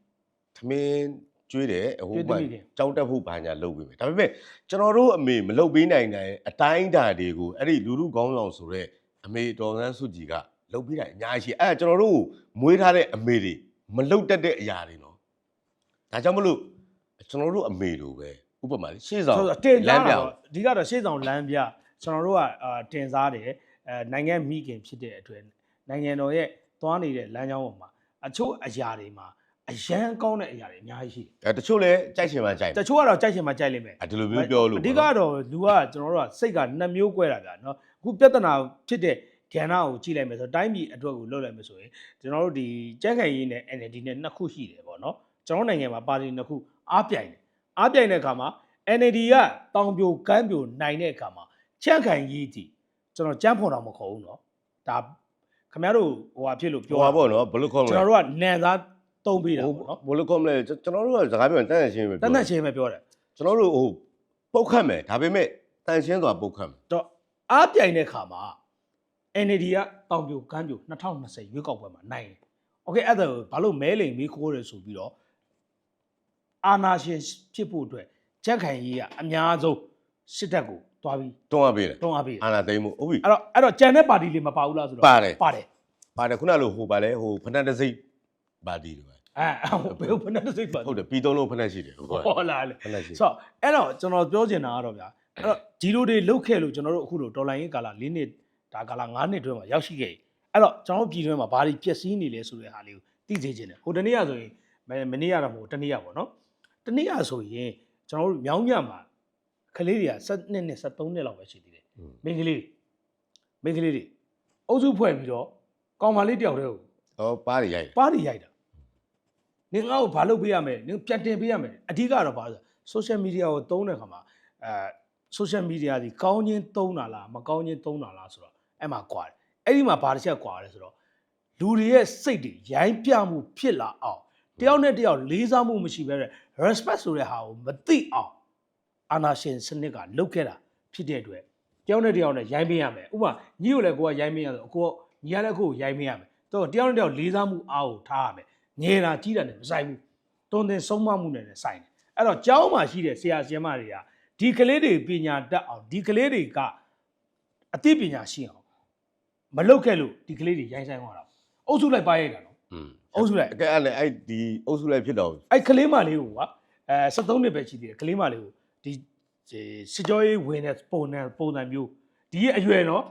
[SPEAKER 1] သမင်းကျွေးတယ်ဟို
[SPEAKER 2] ကျွေး
[SPEAKER 1] ဘာ
[SPEAKER 2] သမီးတယ်
[SPEAKER 1] ကြောက်တက်ဖို့ဘာညာလုပ်ပေးမယ်ဒါပေမဲ့ကျွန်တော်တို့အမေမလုပ်ပေးနိုင်တဲ့အတိုင်းအတာတွေကိုအဲ့ဒီလူလူကောင်းဆောင်ဆိုတဲ့အမေတော်ဆန်းစုကြည်က လုပ်ပေးတာအများကြီးရှိအဲ့ဒါကျွန်တော်တို့ကိုမွေးထားတဲ့အမေတွေမလုပ်တတ်တဲ့အရာတွေနော်ဒါကြောင့်မလို့ကျွန်တော်တို့အမေလိုပဲဥပမာလေရှေ့ဆောင်
[SPEAKER 2] ဆိုတော့တင်စား
[SPEAKER 1] လမ်းပြ
[SPEAKER 2] တာတော့အဓိကတော့ရှေ့ဆောင်လမ်းပြကျွန်တော်တို့ကအာတင်စားတယ်အဲနိုင်ငံမိခင်ဖြစ်တဲ့အတွက်နိုင်ငံတော်ရဲ့သွားနေတဲ့လမ်းကြောင်းပေါ်မှာအချို့အရာတွေမှာအရန်ကောင်းတဲ့အရာတွေအများကြီးရှိတယ်
[SPEAKER 1] အဲတချို့လဲကြိုက်ချင်မှကြိုက်
[SPEAKER 2] တချို့ကတော့ကြိုက်ချင်မှကြိုက်လိမ့်မယ်
[SPEAKER 1] အဲဒီလိုမျိုးပြောလို့
[SPEAKER 2] အဓိကတော့လူကကျွန်တော်တို့ကစိတ်ကနှစ်မျိုး꿰တာဗျာနော်အခုပြဿနာဖြစ်တဲ့ ကဏ္ဍကိုကြည့်လိုက်မယ်ဆိုတော့တိုင်းပြည်အတွက်ကိုလုပ်လိုက်မယ်ဆိုရင်ကျွန်တော်တို့ဒီကြက်ခိုင်ရေးနဲ့ NLD နဲ့နှစ်ခုရှိတယ်ပေါ့နော်ကျွန်တော်နိုင်ငံမှာပါတီနှစ်ခုအားပြိုင်တယ်အားပြိုင်တဲ့အခါမှာ NLD ကတောင်ပြိုကမ်းပြိုနိုင်တဲ့အခါမှာကြက်ခိုင်ရေးတီကျွန်တော်ကြမ်းဖော်တော့မခေါ်ဘူးနော်ဒါခင်ဗျားတို့ဟိုဟာဖြစ်လို့
[SPEAKER 1] ပြော
[SPEAKER 2] ပြော
[SPEAKER 1] ပါပေါ့နော်ဘယ်လိုခေါ်မ
[SPEAKER 2] ကျွန်
[SPEAKER 1] လဲ
[SPEAKER 2] တော်တို့ကနန်သားတုံးပေးတာ
[SPEAKER 1] ဟို
[SPEAKER 2] ပေါ့နော်
[SPEAKER 1] ဘယ်လိုခေါ်မလဲကျွန်တော်တို့ကစကားပြောရင်တန်းတန်းရှင်းပဲ
[SPEAKER 2] တ
[SPEAKER 1] ပြော
[SPEAKER 2] န်းတန်းချင်းပဲပြောတယ်
[SPEAKER 1] ကျွန်တော်တို့ဟိုပုတ်ခတ်မယ်ဒါပေမဲ့တန်ရှင်းစွာပုတ်ခတ်မယ်
[SPEAKER 2] တော့အားပြိုင်တဲ့ခါမှာ NLD ကတောင်ပြိုကမ်းပြို2020ရွေးကောက်ပွဲမှာနိုင်တယ်။ Okay အဲ့ဒါကိုဘာလို့မဲလိန်မေးခိုးတယ်ဆိုပြီးတော့အာနာရှင်ဖြစ်ဖို့အတွက်ကြက်ခိုင်ကြီးကအများဆုံးစစ်တပ်ကိုတွားပြီး
[SPEAKER 1] တွန်းအားပေးတယ်
[SPEAKER 2] တွန်းအားပေးတယ်
[SPEAKER 1] အာနာသိမ်းမှုဟုတ်ပြီ
[SPEAKER 2] အဲ့တော့အဲ့တော့ကြံတဲ့ပါတီလေးမပါဘူးလားဆိုတော့
[SPEAKER 1] ပါတယ်
[SPEAKER 2] ပါတယ်
[SPEAKER 1] ပါတယ်ခုနလိုဟိုပါလဲဟိုဖနက်တစ်စိတ်ပါတီတွေပဲ
[SPEAKER 2] အဲဟိုဘယ်ဘယ်နဲ့စိတ်ပါ
[SPEAKER 1] ဟုတ်တယ်ပြီးသုံးလုံးဖနက်ရှိတယ်ဟုတ်ကဲ့
[SPEAKER 2] ဟောလာလေ
[SPEAKER 1] ဖနက်ရှိ
[SPEAKER 2] ဆိုတော့အဲ့တော့ကျွန်တော်ပြောချင်တာကတော့ဗျာအဲ့တော့ဒီလိုတွေလုတ်ခဲ့လို့ကျွန်တော်တို့အခုလိုဒေါ်လာရင်းကာလာ၄နှစ် ဒါကာလာ9နှစ်တွင်းမှာရောက်ရှိခဲ့ပြီအဲ့တော့ကျွန်တော်တို့ပြည်တွင်းမှာဘာတွေပျက်စီးနေလဲဆိုတဲ့ဟာလေးကိုသိစေချင်တယ်ဟိုတနေ့ကဆိုရင်မမနေ့ကတော့မဟုတ်တနေ့ကပေါ့နော်တနေ့ကဆိုရင်ကျွန်တော်တို့မြောင်းမြမှာကလေးတွေက7နှစ်နဲ့73နှစ်လောက်ပဲရှိသေးတယ်မိန်းကလေးတွေမိန်းကလေးတွေအုပ်စုဖွဲ့ပြီးတော့ကောင်မလေးတယောက်တည်းကို
[SPEAKER 1] ဟောပါးရရိုက်တယ်
[SPEAKER 2] ပါးတွေရိုက်တာနင်ငါ့ကိုဘာလုပ်ပေးရမလဲနင်ပြန်တင်ပေးရမယ်အဓိကတော့ဘာလဲဆိုရှယ်မီဒီယာကိုသုံးတဲ့ခါမှာအဲဆိုရှယ်မီဒီယာဒီကောင်းချင်းသုံးတာလားမကောင်းချင်းသုံးတာလားဆိုတော့ အဲ့မှာကွာတယ်အဲ့ဒီမှာဘာတစ်ချက်ကွာလဲဆိုတော့လူတွေရဲ့စိတ်တွေရိုင်းပြမှုဖြစ်လာအောင်တယောက်နဲ့တယောက်လေးစားမှုမရှိဘဲနဲ့ respect ဆိုတဲ့ဟာကိုမသိအောင်အာနာရှင်စနစ်ကလုတ်ခဲ့တာဖြစ်တဲ့အတွက်တယောက်နဲ့တယောက်နဲ့ရိုင်းပေးရမယ်ဥပမာညီကိုလည်းကိုကရိုင်းပေးရဆိုအကိုကညီရလည်းကိုကိုရိုင်းပေးရမယ်တော့တယောက်နဲ့တယောက်လေးစားမှုအားကိုထားရမယ်ငယ်တာကြီးတာနဲ့မဆိုင်ဘူးတွန်းတင်ဆုံးမမှုနဲ့လည်းဆိုင်တယ်အဲ့တော့ကျောင်းမှာရှိတဲ့ဆရာဆရာမတွေကဒီကလေးတွေပညာတတ်အောင်ဒီကလေးတွေကအသိပညာရှိအောင် မလုပ်ခဲ့လို့ဒီကလေးတွေရိုင်းဆိုင်သွားတာအုပ်စုလိုက်ပါရိုက်တာနော်
[SPEAKER 1] อืม
[SPEAKER 2] အုပ်စုလိုက်
[SPEAKER 1] အကဲအဲ့လေအဲ့ဒီအုပ်စုလိုက်ဖြစ်တော့
[SPEAKER 2] အဲ့ကလေးမလေးကိုကအဲ73နှစ်ပဲရှိသေးတယ်ကလေးမလေးကိုဒီစစ်ကြောရေးဝင်တဲ့ပုံနဲ့ပုံစံမျိုးဒီရဲ့အရွယ်နော်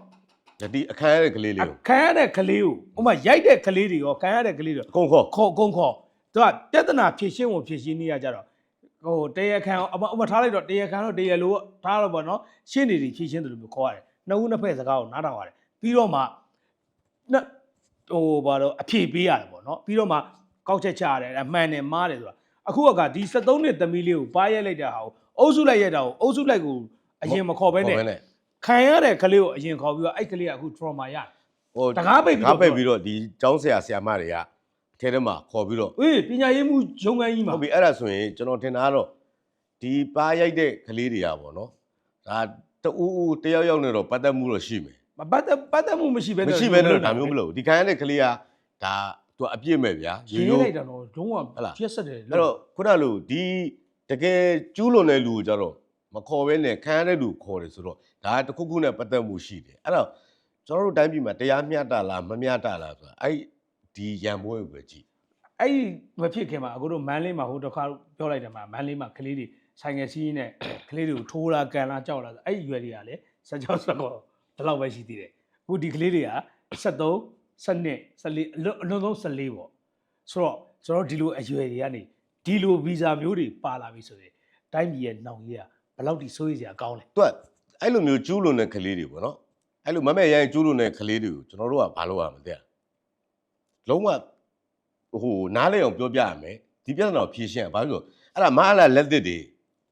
[SPEAKER 1] ဒီအခန်းရတဲ့ကလေးလေးကို
[SPEAKER 2] ခံရတဲ့ကလေးကိုဥပမာရိုက်တဲ့ကလေးတွေရောခံရတဲ့ကလေးတွေ
[SPEAKER 1] အကုန်ခေါ်
[SPEAKER 2] ခေါ်ကုန်းခေါ်သူကပြဿနာဖြေရှင်းဝင်ဖြေရှင်းနေရကြတော့ဟိုတရားခံအမအမထားလိုက်တော့တရားခံတော့တရားလိုထားတော့ဗောနော်ရှင်းနေတယ်ဖြေရှင်းတယ်လို့မျိုးခေါ်ရတယ်နှစ်ဦးနှစ်ဖက်စကားကိုနားထောင်ရတယ် ပြီးတော့မှနှစ်ဟိုဘာတော့အဖြေပေးရတယ်ဗောနော်ပြီးတော့မှကောက်ချက်ချရတယ်အမှန်နဲ့မားတယ်ဆိုတာအခုကဒီ73နှစ်သမီးလေးကိုပါရက်လိုက်တာဟာကိုအုပ်စုလိုက်ရတာကိုအုပ်စုလိုက်ကိုအရင်မခေါ်ဘဲနဲ့
[SPEAKER 1] ခေါ်နဲ့
[SPEAKER 2] ခံရတဲ့ကလေးကိုအရင်ခေါ်ပြီးတော့အဲ့ကလေးကအခု trauma ရတယ်
[SPEAKER 1] ဟို
[SPEAKER 2] တကားပိတ်ပြီး
[SPEAKER 1] တကားပိတ်
[SPEAKER 2] တော့
[SPEAKER 1] ပြီးတော့ဒီကျောင်းဆရာဆရာမတွေကအထဲထဲမှာခေါ်ပြီးတော့
[SPEAKER 2] အေးပညာရေးမှုရုံးခန်းကြီးမှာ
[SPEAKER 1] ဟုတ်ပြီအဲ့ဒါဆိုရင်ကျွန်တော်ထင်တာကတော့ဒီပါးရိုက်တဲ့ကလေးတွေကပေါ့နော်ဒါတူဦးတယောက်ယောက်နဲ့တော့ပတ်သက်မှုတော့ရှိမယ်
[SPEAKER 2] မပတ်သက်ပတ်သက်မှုမရှိဘဲ
[SPEAKER 1] မရှိဘဲနဲ့တော့ဒါမျိုးမလုပ်ဘူးဒီခံရတဲ့ကလေးကဒါသူကအပြစ်မဲ့ဗျာ
[SPEAKER 2] ရေးလိုက်တာတော့လုံးဝ
[SPEAKER 1] ဟုတ်လား
[SPEAKER 2] ပြက်ဆက်တယ်
[SPEAKER 1] အဲ့တော့ခုနကလိုဒီတကယ်ကျူးလွန်တဲ့လူကိုကြတော့မခေါ်ဘဲနဲ့ခံရတဲ့လူကိုခေါ်တယ်ဆိုတော့ဒါတစ်ခုခုနဲ့ပတ်သက်မှုရှိတယ်အဲ့တော့ကျွန်တော်တို့တိုင်းပြည်မှာတရားမျှတလားမမျှတလားဆိုတာအဲ့ဒီရန်ပွဲကိုပဲကြည့်
[SPEAKER 2] အဲ့ဒီမဖြစ်ခင်မှာအခုတို့မန်းလေးမှာဟိုတစ်ခါပြောလိုက်တယ်မှာမန်းလေးမှာကလေးတွေဆိုင်ငယ်စီးနဲ့ကလေးတွေကိုထိုးလာကန်လာကြောက်လာအဲ့ဒီရွယ်တွေကလည်းစကြောက်စကော ဒီလောက်ပဲရှိသေးတယ်အခုဒီကလေးတွေက73 12 14အလွန်အလွန်ဆုံး14ပေါ့ဆိုတော့ကျွန်တော်ဒီလိုအရွယ်တွေကနေဒီလိုဗီဇာမျိုးတွေပါလာပြီဆိုရင်တိုင်းပြည်ရဲ့နောင်ကြီးကဘယ်လောက်ထိစိုးရိမ်စရာကောင်းလဲ
[SPEAKER 1] သူကအဲ့လိုမျိုးကျူးလွန်တဲ့ကလေးတွေပေါ့နော်အဲ့လိုမမဲ့ရိုင်းကျူးလွန်တဲ့ကလေးတွေကိုကျွန်တော်တို့ကဘာလုပ်ရမလဲတဲ့လုံးဝဟိုနားလေအောင်ပြောပြရမယ်ဒီပြဿနာကိုဖြေရှင်းရဘာလို့လဲဆိုအဲ့ဒါမဟာလာလက်သစ်တွေ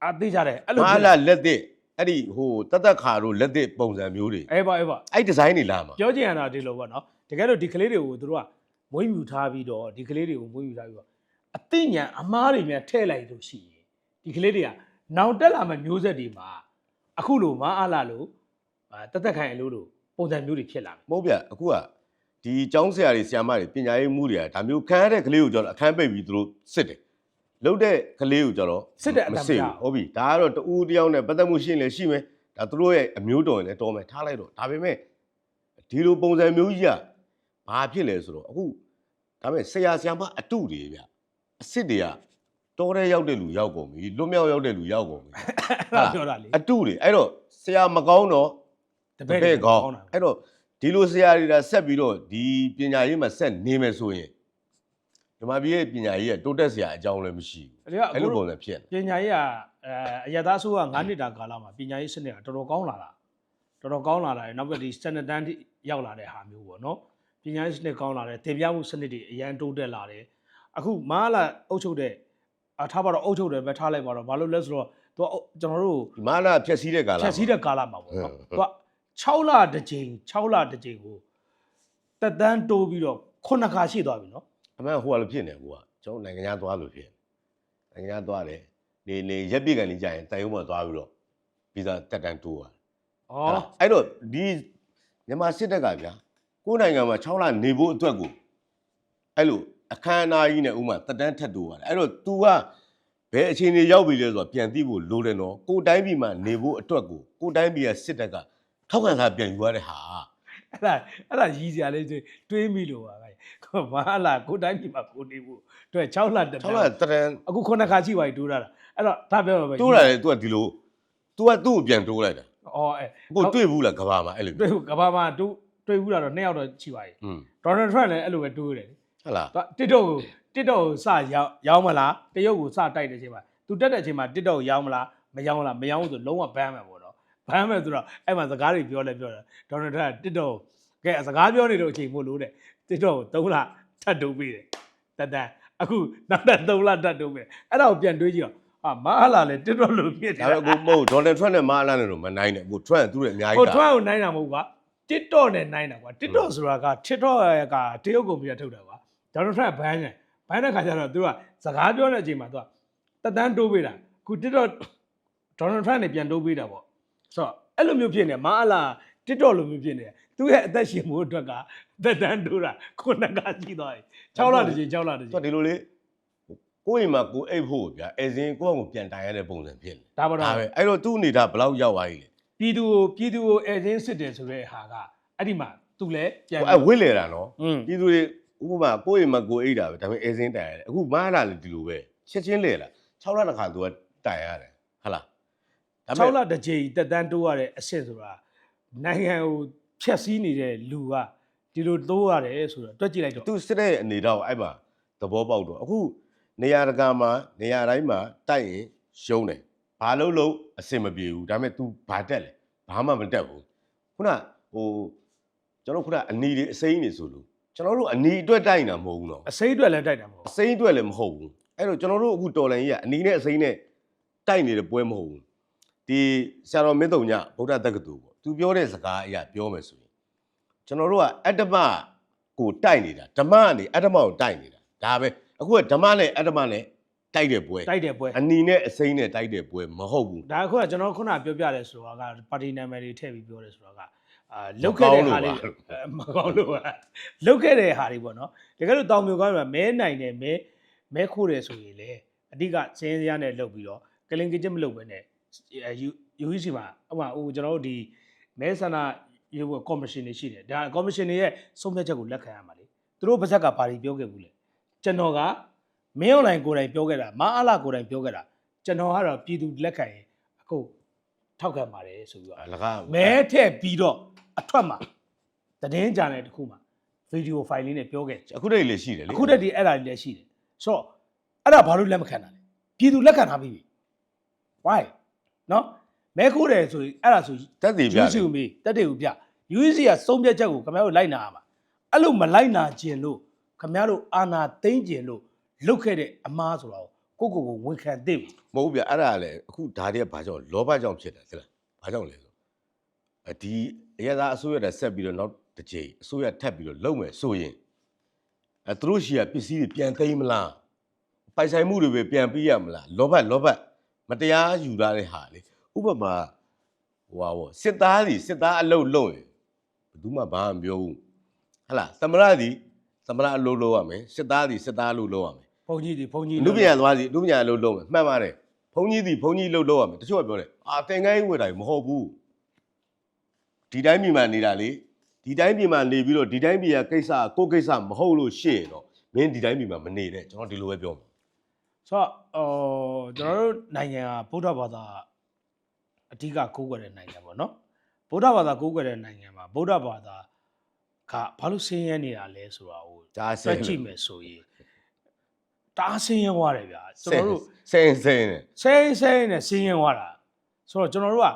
[SPEAKER 2] အာသိကြတယ်အဲ့လို
[SPEAKER 1] မဟာလာလက်သစ် အဲ့ဒီဟိုတသက်ခါတို့လက်သစ်ပုံစံမျိုးတွေ
[SPEAKER 2] အဲ့ပါအဲ့ပါ
[SPEAKER 1] အဲ့ဒီဇိုင်းတွေလာမှာ
[SPEAKER 2] ပြောချင်ရတာဒီလိုပေါ့နော်တကယ်လို့ဒီကလေးတွေကိုသူတို့ကမွေးမြူထားပြီးတော့ဒီကလေးတွေကိုမွေးမြူထားပြီးတော့အသိဉာဏ်အမားတွေများထည့်လိုက်လို့ရှိရင်ဒီကလေးတွေကနောင်တက်လာမယ့်မျိုးဆက်တွေမှာအခုလိုမအားလာလို့အာတက်တက်ခိုင်အလို့လို့ပုံစံမျိုးတွေဖြစ်လာမယ်
[SPEAKER 1] မဟုတ်ဗျအခုကဒီကျောင်းဆရာတွေဆရာမတွေပညာရေးမှုတွေကဒါမျိုးခံရတဲ့ကလေးကိုကျတော့အခန်းပိတ်ပြီးသူတို့စစ်တယ် လုတ်တဲ့ကလေးကိုကျတော့
[SPEAKER 2] စစ်တဲ့အတံမ
[SPEAKER 1] ဘူး
[SPEAKER 2] ရ
[SPEAKER 1] ဟုတ်ပြီဒါကတော့တူဦးတယောက်နဲ့ပတ်သက်မှုရှိရင်လည်းရှိမယ်ဒါသူတို့ရဲ့အမျိုးတော်ရင်လည်းတော်မယ်ထားလိုက်တော့ဒါပေမဲ့ဒီလိုပုံစံမျိုးကြီးကဘာဖြစ်လဲဆိုတော့အခုဒါပေမဲ့ဆရာဆရာမအတုတွေဗျအစ်စ်တွေကတော်တဲ့ရောက်တဲ့လူရောက်ကုန်ပြီလွတ်မြောက်ရောက်တဲ့လူရောက်ကုန်ပြီ
[SPEAKER 2] အဲ့ဒါပြောတာလေ
[SPEAKER 1] အတုတွေအဲ့တော့ဆရာမကောင်းတော့
[SPEAKER 2] တ
[SPEAKER 1] တ
[SPEAKER 2] ပည့်
[SPEAKER 1] ပ
[SPEAKER 2] တွေ
[SPEAKER 1] ည့်ကောင်း
[SPEAKER 2] တာ
[SPEAKER 1] အဲ့တော့ဒီလိုဆရာတွေကဆက်ပြီးတော့ဒီပညာရေးမှာဆက်နေမယ်ဆိုရင် ဓမ္မပြည်ရဲ့ပညာရေးကတိုးတက်စရာအကြောင်းလည်းမရှိ
[SPEAKER 2] ဒါက
[SPEAKER 1] ဘူးအဲ့လိုပုံစံဖြစ်နေ
[SPEAKER 2] ပညာရေးကအဲအရသာဆိုးက9နှစ်တာကာလမှာပညာရေးစနစ်ကတော်တော်ကောင်းလာတာတော်တော်ကောင်းလာတာရယ်နောက်ကဒီစနစ်တန်းထိရောက်လာတဲ့ဟာမျိုးပေါ့နော်ပညာရေးစနစ်ကောင်းလာတယ်တင်ပြမှုစနစ်တွေအရန်တိုးတက်လာတယ်အခုမဟာလာအုပ်ချုပ်တဲ့အထားပါတော့အုပ်ချုပ်တယ်ပဲထားလိုက်ပါတော့ဘာလို့လဲဆိုတော့သူကကျွန်တော်တို့
[SPEAKER 1] ဒီမာလာဖြက်စီးတဲ့ကာလ
[SPEAKER 2] ဖြတ်စည်းတဲ့ကာလမှာပေါ့နော်
[SPEAKER 1] ဟမ်
[SPEAKER 2] သူက6လတစ်ကြိမ်6လတစ်ကြိမ်ကိုတက်တန်းတိုးပြီးတော့ခုနှစ်ခါရှိသွားပြီနော်
[SPEAKER 1] အမှန်ဟိုကလည်းဖြစ်နေဘူးကကျွန်တော်နိုင်ငံခြားသွားလို့ဖြစ်နေနိုင်ငံခြားသွားတယ်နေနေရက်ပြည့်ကန်လေးကြာရင်တိုင်ရုံးမှာသွားပြီးတော့ဗီဇာတက်တန်းတိုးသွား
[SPEAKER 2] ဩ
[SPEAKER 1] အဲ့တော့ဒီမြန်မာစစ်တပ်ကဗျာကိုယ်နိုင်ငံမှာ6လနေဖို့အတွက်ကိုအဲ့လိုအခမ်းအနားကြီးနဲ့ဥမာတက်တန်းထက်တိုးရတယ်အဲ့တော့ तू ကဘယ်အခြေအနေရောက်ပြီလဲဆိုတော့ပြန်သိဖို့လိုတယ်နော်ကိုယ်တိုင်းပြည်မှာနေဖို့အတွက်ကိုကိုယ်တိုင်းပြည်ကစစ်တပ်ကထောက်ခံစာပြန်ယူရတဲ့ဟာ
[SPEAKER 2] အဲ့ဒါအဲ့ဒါရည်စရာလေးတွေတွေးမိလို့ပါခိုင်ကို မဟာလာကိုတိုင်းပြည်မှာကိုနေဖို့အတွက်6လတက်
[SPEAKER 1] 6လတက်တန်း
[SPEAKER 2] အခုခုနှစ်ခါရှိပါပြီတိုးတာအဲ့တော့ဒါပြောပါပဲ
[SPEAKER 1] တိုးလာတယ် तू ကဒီလို तू ကသူ့ကိုပြန်တိုးလိုက်တာ
[SPEAKER 2] ဩအဲ
[SPEAKER 1] ကိုတွေ့ဘူးလားကဘာမှာအဲ့လို
[SPEAKER 2] တွေ့ကဘာမှာတိုးတွေ့ဘူးလားတော့နှစ်ယောက်တော့ရှိပါပြီ
[SPEAKER 1] อืม
[SPEAKER 2] ဒေါ်နယ်ထရန့်လည်းအဲ့လိုပဲတိုးတယ်
[SPEAKER 1] ဟုတ်လား
[SPEAKER 2] သူတစ်တော့ကိုတစ်တော့ကိုစရောင်းရောင်းမလားတရုတ်ကိုစတိုက်တဲ့အချိန်မှာသူတက်တဲ့အချိန်မှာတစ်တော့ကိုရောင်းမလားမရောင်းလားမရောင်းဘူးဆိုလုံးဝဘန်းမယ်ပေါ့နော်ဘန်းမယ်ဆိုတော့အဲ့မှာစကားတွေပြောလဲပြောတယ်ဒေါ်နယ်ထရန့်တစ်တော့ကဲစကားပြောနေတော့အချိန်မို့လို့တဲ့ တစ်တော့ကို3လထပ်တိုးပေးတယ်တတန်အခုနောက်ထပ်3လထပ်တိုးပေးတယ်အဲ့ဒါကိုပြန်တွေးကြည့်တော့ဟာမအားလာလေတစ်တော့လို့ဖြစ်တယ်
[SPEAKER 1] ဒါပေမဲ့ကိုမဟုတ်ဒေါ်နယ်ထရန့်နဲ့မာအလန်နဲ့တော့မနိုင်နဲ့ကိုထရန့်သူ့ရဲ့အများ
[SPEAKER 2] ဟို
[SPEAKER 1] ကြီး
[SPEAKER 2] ထွ
[SPEAKER 1] တာ
[SPEAKER 2] န်းကိုနိုင်တာမဟုတ်ကွာ TikTok နဲ့နိုင်တာကွာ TikTok ဆိုတာက TikTok ကတရုတ်ကုမ္ပဏီကထုတ်တာကွာဒေါ်နယ်ထရန့်ဘန်းတယ်ဘန်းတဲ့ခါကျတော့သူကစကားပြောတဲ့အချိန်မှာသူကတက်တန်းတိုးပေးတာအခု TikTok ဒေါ်နယ်ထရန့်နဲ့ပြန်တိုးပေးတာပေါ့ဆိုတော့အဲ့လိုမျိုးဖြစ်နေမအားလား TikTok လိုမျိုးဖြစ်နေတယ် သူရဲ့အသက်ရှင်မှုအတွက်ကတက်တန်းတိုးတာခုနကရှိသွားပြီ6လတစ်ချိန်6လတစ်
[SPEAKER 1] သူ
[SPEAKER 2] ချိန်
[SPEAKER 1] ကဒီလိုလေကိုယ့်အိမ်မှာကိုအိတ်ဖို့ဗျာအဲစင်ကိုယ့်အကိုပြန်တိုင်ရတဲ့ပုံစံဖြစ်နေ
[SPEAKER 2] ဒါပါတော့
[SPEAKER 1] ဒါပဲအဲ့တော့သူ့အနေဒါဘယ်လောက်ရောက်သွားပြီလဲ
[SPEAKER 2] ပြည်သူကိုပြည်သူကိုအဲစင်းစစ်တယ်ဆိုတဲ့ဟာကအဲ့ဒီမှာသူလည်းပြန်
[SPEAKER 1] ဟိုအဲဝစ်လေတာနော်
[SPEAKER 2] อืม
[SPEAKER 1] ပြည်သူတွေဥပမာကိုယ့်အိမ်မှာကိုအိတ်တာပဲဒါပေမဲ့အဲစင်တိုင်ရတယ်အခုမာလာလေဒီလိုပဲချက်ချင်းလေလား6လတစ်ခါသူကတိုင်ရတယ်ဟုတ်လားဒါပေ
[SPEAKER 2] 6လ
[SPEAKER 1] မဲ့
[SPEAKER 2] တစ်ကြိမ်တက်တန်းတိုးရတဲ့အဆင့်ဆိုတာနိုင်ငံကို ဖျက်ဆီးနေတဲ့လူကဒီလိုတိုးရတယ်ဆိုတော့တွက်ကြည့်လိုက်တော့
[SPEAKER 1] သူစစ်တဲ့အနေတော့အဲ့မှာသဘောပေါက်တော့အခုနေရာတကာမှာနေရာတိုင်းမှာတိုက်ရင်ရှုံးတယ်ဘာလို့လို့အဆင်မပြေဘူးဒါပေမဲ့ तू ဘာတက်လဲဘာမှမတက်ဘူးခုနဟိုကျွန်တော်ခုနအနီတွေအစိမ်းတွေဆိုလို့ကျွန်တော်တို့အနီအတွက်တိုက်နေတာမဟုတ်ဘူးနော်
[SPEAKER 2] အစိမ့်အတွက်လည်းတိုက်တာမဟုတ်
[SPEAKER 1] အစိမ်းအတွက်လည်းမဟုတ်ဘူးအဲ့တော့ကျွန်တော်တို့အခုတော်လန်ကြီးကအနီနဲ့အစိမ်းနဲ့တိုက်နေတဲ့ပွဲမဟုတ်ဘူးဒီဆရာတော်မင်းတုံညဗုဒ္ဓတက္ကသိုလ်ပေါ့ သူပြောတဲ့စကားအရာပြောမယ်ဆိုရင်ကျွန်တော်တို့ကအတ္တမကိုတိုက်နေတာဓမ္မကနေအတ္တမကိုတိုက်နေတာဒါပဲအခုကဓမ္မနဲ့အတ္တမနဲ့တိုက်တဲ့ပွဲ
[SPEAKER 2] တိုက်တဲ့ပွဲ
[SPEAKER 1] အနီနဲ့အစိမ်းနဲ့တိုက်တဲ့ပွဲမဟုတ်ဘူး
[SPEAKER 2] ဒါခုကကျွန်တော်ခုနပြောပြတယ်ဆိုတာကပါတီနာမည်တွေထည့်ပြီးပြောတယ်ဆိုတာကအာလုတ်ခဲ့တဲ့ဟာတွေအဲမကောင်းလို့ပါလုတ်ခဲ့တဲ့ဟာတွေပေါ့နော်တကယ်လို့တောင်မျိုးကောင်းမှာမဲနိုင်တယ်မဲမဲခိုးတယ်ဆိုရင်လေအဓိကစင်းစရာနဲ့လုတ်ပြီးတော့ကလင်ကစ်မလုတ်ပဲနဲ့ယူယူစီမှာဥပမာဟိုကျွန်တော်တို့ဒီ မဲဆန္ဒရေဘကော်မရှင်တွေရှိတယ်ဒါကော်မရှင်တွေရဲ့ဆုံးဖြတ်ချက်ကိုလက်ခံရမှာလေသူတို့ပါဇက်ကဘာတွေပြောခဲ့ဘူးလဲကျွန်တော်ကမင်းအွန်လိုင်းကိုယ်တိုင်ပြောခဲ့တာမအားလာကိုယ်တိုင်ပြောခဲ့တာကျွန်တော်ကတော့ပြည်သူလက်ခံရင်အခုထောက်ခံပါတယ်ဆိုပြီးတော့
[SPEAKER 1] အလကား
[SPEAKER 2] မဲထည့်ပြီးတော့အထွက်မှာသတင်းကြံတဲ့တစ်ခုမှာဗီဒီယိုဖိုင်လေးနဲ့ပြောခဲ့တယ်
[SPEAKER 1] အခုတည်းလည်းရှိတယ်လေ
[SPEAKER 2] အခုတည်းဒီအဲ့ဒါလေးလည်းရှိတယ်ဆိုတော့အဲ့ဒါဘာလို့လက်မခံတာလဲပြည်သူလက်ခံထားပြီးပြီ why နော် မဲခိုးတယ်ဆိုရင်အဲ့ဒါဆို
[SPEAKER 1] တက်တည်ပြတယ်
[SPEAKER 2] UC မေးတက်တယ်ကိုပြ UC ကစုံပြတ်ချက်ကိုခင်ဗျားတို့လိုက်နာရမှာအဲ့လိုမလိုက်နာခြင်းလို့ခင်ဗျားတို့အာနာသိမ့်ခြင်းလို့လုတ်ခဲ့တဲ့အမားဆိုတော့ကိုယ့်ကိုယ်ကိုဝန်ခံသိပြီ
[SPEAKER 1] မဟုတ်ဘူးဗျအဲ့ဒါလည်းအခုဒါတွေကဘာကြောင့်လောဘကြောင့်ဖြစ်တယ်သိလားဘာကြောင့်လဲဆိုအဒီအရသာအစိုးရတက်ဆက်ပြီးတော့နောက်တစ်ချိန်အစိုးရထပ်ပြီးတော့လုံမယ်ဆိုရင်အဲသူတို့ရှိရပစ္စည်းတွေပြန်သိမ်းမလားပိုင်ဆိုင်မှုတွေပဲပြန်ပြီးရမလားလောဘလောဘမတရားယူထားတဲ့ဟာလေ ဥပမာဟိုဟာဗောစစ်သားတွေစစ်သားအလုပ်လုပ်ရင်ဘယ်သူမှဘာမှမပြောဘူးဟဟလားသမရသည်သမရအလုပ်လုပ်ရမယ်စစ်သားသည်စစ်သားအလုပ်လုပ်ရမယ်
[SPEAKER 2] ဘုန်းကြီးတွေဘုန်းကြီး
[SPEAKER 1] လူပညာသွားစီလူပညာအလုပ်လုပ်မယ်မှတ်ပါတယ်ဘုန်းကြီးသည်ဘုန်းကြီးလုပ်လုပ်ရမယ်တချို့ကပြောတယ်အာတင်ကိုင်းဝေတာကြီးမဟုတ်ဘူးဒီတိုင်းပြည်မှာနေတာလေဒီတိုင်းပြည်မှာနေပြီးတော့ဒီတိုင်းပြည်ကကိစ္စကိုယ့်ကိစ္စမဟုတ်လို့ရှေ့တော့မင်းဒီတိုင်းပြည်မှာမနေနဲ့ကျွန်တော်ဒီလိုပဲပြောမှာ
[SPEAKER 2] ဆိုတော့အော်ကျွန်တော်တို့နိုင်ငံကဗုဒ္ဓဘာသာ အဓိကကိုးကွယ်တဲ့နိုင်ငံပေါ့နော်ဗုဒ္ဓဘာသာကိုးကွယ်တဲ့နိုင်ငံမှာဗုဒ္ဓဘာသာကဘာလို့ဆင်းရဲနေတာလဲဆိုတာကို
[SPEAKER 1] ဒါဆ
[SPEAKER 2] စက်
[SPEAKER 1] င်း
[SPEAKER 2] ကြည့်မယ်ဆိုရင်တားဆင်းရဲသွားတယ်ဗျာကျွန်တော်တို့
[SPEAKER 1] ဆင်းဆင်းနဲ့
[SPEAKER 2] ဆင်းဆင်းနဲ့ဆင်းရဲသွားတာဆိုတော့ကျွန်တော်တို့ကအာ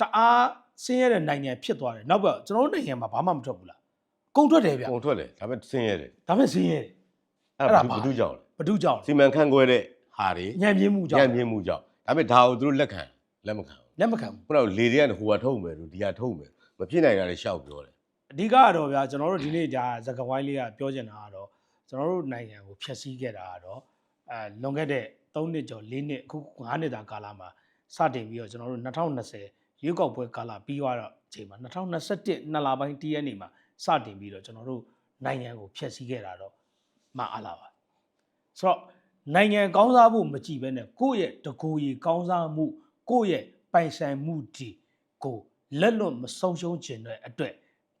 [SPEAKER 2] တအားဆင်းရဲတဲ့နိုင်ငံဖြစ်သွားတယ်နောက်ပြီးတော့ကျွန်တော်တို့နိုင်ငံမှာဘာမှမထွက်ဘူးလားကုန်ထွက်တယ်ဗျာ
[SPEAKER 1] ပုံထွက်တယ်ဒါပေမဲ့ဆင်းရဲတယ်
[SPEAKER 2] ဒါပေမဲ့ဆင်းရဲတယ်
[SPEAKER 1] အဲ့
[SPEAKER 2] အဲ့ဒါ
[SPEAKER 1] ဒါ
[SPEAKER 2] ဘာ
[SPEAKER 1] ဘာလို့ကြောက်လဲ
[SPEAKER 2] ဘဒုကြောင့်
[SPEAKER 1] စီမံခန့်ခွဲတဲ့ဟာတွေ
[SPEAKER 2] ညံပြင်းမှုကြော
[SPEAKER 1] ညံ့
[SPEAKER 2] င့်
[SPEAKER 1] ပြင်းမှုကြောင့်ဒါပေမဲ့ဒါကိုသူတို့လက်ခံ လက်မခံဘူး
[SPEAKER 2] လက်မခံဘူး
[SPEAKER 1] ခုနကလေတွေကနေဟိုကထုတ်မယ်လို့ဒီကထုတ်မယ်မဖြစ်နိုင်တာတွေရှောက်ပြောတယ်
[SPEAKER 2] အဓိကကတော့ဗျာကျွန်တော်တို့ဒီနေ့ဒါဇကဝိုင်းလေးကပြောချင်တာကတော့ကျွန်တော်တို့နိုင်ငံကိုဖျက်ဆီးခဲ့တာကတော့အဲလွန်ခဲ့တဲ့3နှစ်ကျော်4နှစ်အခု9နှစ်တာကာလမှာစတင်ပြီးတော့ကျွန်တော်တို့2020ရွေးကောက်ပွဲကာလပြီးသွားတော့အချိန်မှာ2021နှစ်လပိုင်းတရက်နေ့မှာစတင်ပြီးတော့ကျွန်တော်တို့နိုင်ငံကိုဖျက်ဆီးခဲ့တာတော့မအားလာပါဆိုတော့နိုင်ငံကောင်းစားဖို့မကြည့်ဘဲနဲ့ကိုယ့်ရဲ့တကူရီကောင်းစားမှု ကိုယ့်ရဲ့ပိုင်ဆိုင်မှုဒီကိုလက်လွတ်မဆုံးရှုံးခြင်းတဲ့အတွက်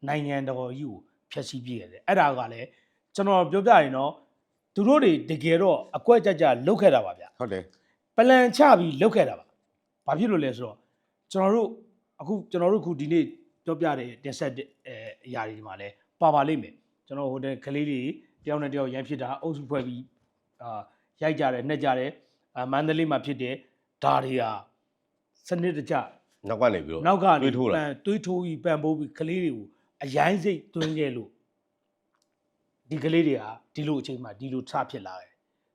[SPEAKER 2] နိုင်ငံတော်ကြီးကိုဖျက်ဆီးပြည့်ရတယ်အဲ့ဒါကလည်းကျွန်တော်ပြောပြရင်တော့သူတို့တွေတကယ်တော့အကွက်ကြကြလုတ်ခဲ့တာပါဗျ
[SPEAKER 1] ဟုတ်တယ်
[SPEAKER 2] ပလန်ချပြီးလုတ်ခဲ့တာပါဘာဖြစ်လို့လဲဆိုတော့ကျွန်တော်တို့အခုကျွန်တော်တို့အခုဒီနေ့ပြောပြတဲ့တင်ဆက်တဲ့အအရာတွေဒီမှာလဲပါပါလိမ့်မယ်ကျွန်တော်ဟိုတဲ့ကလေးတွေတယောက်နဲ့တယောက်ရန်ဖြစ်တာအုပ်စုဖွဲ့ပြီးအာရိုက်ကြတယ်နှက်ကြတယ်အာမန္တလေးမှာဖြစ်တဲ့ဒါတွေဟာ စနစ်တကျ
[SPEAKER 1] နောက်ကနေပြီးတော့
[SPEAKER 2] နောက်ကနေ
[SPEAKER 1] တွေးထိုး
[SPEAKER 2] ပ
[SPEAKER 1] လာ
[SPEAKER 2] န်တွေးထိုးပြီးပန်ပိုးပြီးကလေးတွေကိုအရိုင်းစိတ်သွင်းခဲ့လို့ဒီကလေးတွေဟာဒီလိုအချိန်မှာဒီလိုထဖြစ်လာတယ်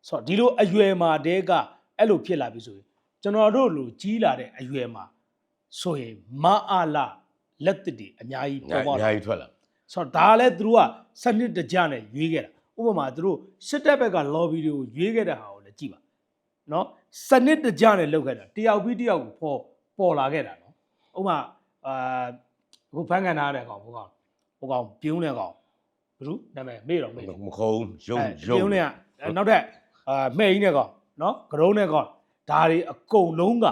[SPEAKER 2] ဆိုတော့ဒီလိုအရွယ်မှာတဲကအဲ့လိုဖြစ်လာပြီဆိုရင်ကျွန်တော်တို့လိုကြီးလာတဲ့အရွယ်မှာဆိုရင်မအားလာလက်သစ်တွေအများကြီး
[SPEAKER 1] ညာ
[SPEAKER 2] ပေါ်ပေါက်
[SPEAKER 1] ညာ
[SPEAKER 2] လာ
[SPEAKER 1] ကြီးထွက်လာ
[SPEAKER 2] ဆိုတော့ဒါလည်းသူတို့ကစနစ်တကျနဲ့ရွေးခဲ့တာဥပမာသူတို့စစ်တပ်ဘက်က lobby တွေကိုရွေးခဲ့တဲ့ဟာကိုလည်းကြည့်ပါ နော်စနစ်တကျနဲ့လုပ်ခဲ့တာတယောက်ပြီးတယောက်ကိုပေါ်ပေါ်လာခဲ့တာနော်ဥပမာအာအခုဖန်ကန်ထားတဲ့ကောင်ဘုကောင်ဘုကောင်ပြုံးတဲ့ကောင်ဘယ်သူနာမည်မေ့တော့မေ့တယ်
[SPEAKER 1] မခုံးရုံ
[SPEAKER 2] အဲ
[SPEAKER 1] ရုံ
[SPEAKER 2] ပြုံးတဲ့ကအဲနောက်ထပ်အာမှဲ့ကြီးနဲ့ကောင်နော်ကရုံးနဲ့ကောင်ဒါတွေအကုန်လုံးက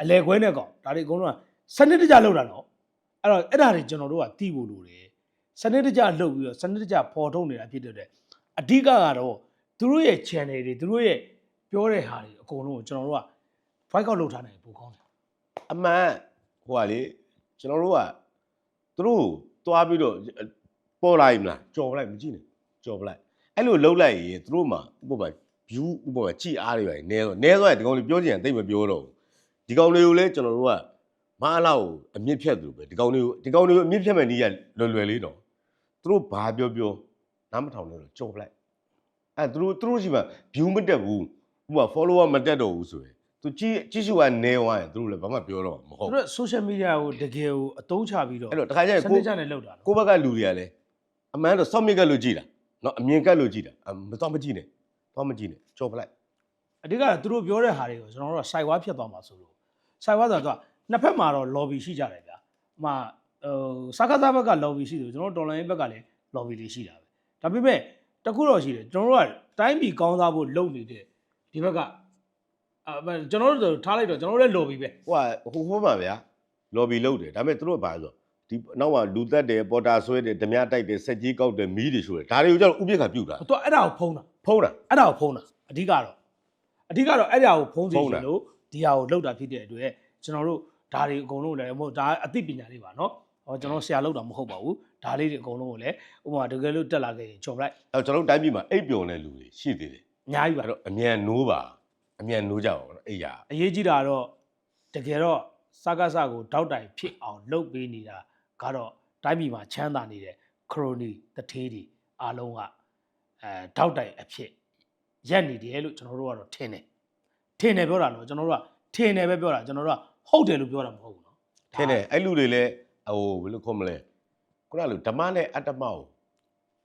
[SPEAKER 2] အလဲခွဲနဲ့ကောင်ဒါတွေအကုန်လုံးကစနစ်တကျလုပ်တာနော်အဲ့တော့အဲ့ဒါတွေကျွန်တော်တို့ကသိဖို့လိုတယ်စနစ်တကျလုပ်ပြီးတော့စနစ်တကျပေါ်ထုတ်နေတာဖြစ်တဲ့အတွက်အဓိကကတော့သူတို့ရဲ့ channel တွေသူတို့ရဲ့ ပြောတဲ့ဟာတွေအကုန်လုံးကိုကျွန်တော်တို့က fight out လုပ်ထားနိုင်ပိုကောင်းတယ်
[SPEAKER 1] အမှန်ဟိုကလေကျွန်တော်တို့ကသူတို့သွားပြီးတော့ပေါ်လာပြီမလားကြော်ပလိုက်မကြည့်နဲ့ကြော်ပလိုက်အဲ့လိုလှုပ်လိုက်ရင်သူတို့မှဥပမာ view ဥပမာကြည်အားတွေပဲနဲတော့နဲတော့ဒီကောင်လေးပြောချင်ရင်တိတ်မပြောတော့ဘူးဒီကောင်လေးကိုလည်းကျွန်တော်တို့ကမအားလောက်အမြင့်ဖြတ်သူပဲဒီကောင်လေးကိုဒီကောင်လေးကိုအမြင့်ဖြတ်မဲ့နည်းကလွယ်လွယ်လေးတော့သူတို့ဘာပြောပြောနားမထောင်လို့တော့ကြော်ပလိုက်အဲ့သူတို့သူတို့ရှိမှ view မတက်ဘူး ဥပမာ follower မတက်တော့ဘူးဆိုရင်သူကြီးကြီးစုကနေဝိုင်းသူတို့လည်းဘာမှပြောတော့မဟုတ်ဘူးသူ
[SPEAKER 2] တို့ social media ကိုတကယ်ကိုအသုံးချပြီးတော့
[SPEAKER 1] အဲ့တော့တခါကျရင်ကို
[SPEAKER 2] စနစ်ကျနဲ့လောက်တာ
[SPEAKER 1] ကိုယ့်ဘက်ကလူတွေကလည်းအမှန်တော့ submit ကလို့ကြည်တာနော်အမြင်ကလို့ကြည်တာမတော်မကြည့်နဲ့တော်မကြည့်နဲ့ကြော်ပလိုက်
[SPEAKER 2] အဓိကသူတို့ပြောတဲ့ဟာတွေကိုကျွန်တော်တို့က site ဝါဖြစ်သွားမှာဆိုလို့ site ဝါဆိုတော့နှစ်ဖက်မှာတော့ lobby ရှိကြတယ်ဗျာဥမာဟိုစကားသားဘက်က lobby ရှိတယ်ကျွန်တော်တို့ online ဘက်ကလည်း lobby တွေရှိတာပဲဒါပေမဲ့တခုတော့ရှိတယ်ကျွန်တော်တို့ကတိုင်းပြည်ကောင်းစားဖို့လုပ်နေတဲ့ ဒီဘက်ကအာကျွန်တော်တို့ထားလိုက်တော့ကျွန်တော်တို့လည်း lobby ပဲ
[SPEAKER 1] ဟိုကဟိုဟိုမှာဗျာ lobby လုပ်တယ်ဒါပေမဲ့သူတို့ကဘာလဲဆိုတော့ဒီနောက်ကလူသက်တယ်ပေါ်တာဆွဲတယ်ဓမြတိုက်တယ်စက်ကြီးကောက်တယ်မီးတွေရှို့တယ်ဒါတွေကိုကြောက်ဥပိ္ပခပြုတ်တာ
[SPEAKER 2] သူကအဲ့ဒါကိုဖုံးတာ
[SPEAKER 1] ဖုံးတာ
[SPEAKER 2] အဲ့ဒါကိုဖုံးတာအဓိကတော့အဓိကတော့အဲ့ဒါကိုဖုံးစီ
[SPEAKER 1] ဖုံး
[SPEAKER 2] ချ
[SPEAKER 1] တာ
[SPEAKER 2] င်လို့ဒီဟာကိုလောက်တာဖြစ်တဲ့အတွက်ကျွန်တော်တို့ဒါတွေအကုန်လုံးလည်းမဟုတ်ဒါအသိပညာလေးပါနော်ဟောကျွန်တော်ဆရာလောက်တာမဟုတ်ပါဘူးဒါလေးတွေအကုန်လုံးကိုလည်းဥပမာတကယ်လို့တက်လာခဲ့ရင်ကြော်ပလိုက်
[SPEAKER 1] အဲ့တော့ကျွန်တော်တို့တိုင်းပြည်မှာအိပ်ပျော်နေလူတွေရှိသေးတယ်
[SPEAKER 2] အများကြီးပါ
[SPEAKER 1] အဲ့တော့အမြန်နိုးပါအမြန်နိုးကြပါဘောနော်အဲ့ရ
[SPEAKER 2] အရေးကြီးတာတော့တကယ်တော့စကားစကိုတောက်တိုင်ဖြစ်အောင်လုပ်ပေးနေတာကတော့တိုင်းပြည်မှာချမ်းသာနေတဲ့ခရိုနီတထေးတွေအားလုံးကအဲတောက်တိုင်အဖြစ်ရက်နေတယ်လို့ကျွန်တော်တို့ကတော့ထင်တယ်ထင်တယ်ပြောတာနော်ကျွန်တော်တို့ကထင်တယ်ပဲပြောတာကျွန်တော်တို့ကဟုတ်တယ်လို့ပြောတာမဟုတ်ဘူးနော်
[SPEAKER 1] ထင်းတယ်အဲ့လူတွေလည်းဟိုဘယ်လိုခေါ်မလဲခုနကလိုဓမ္မနဲ့အတ္တမကို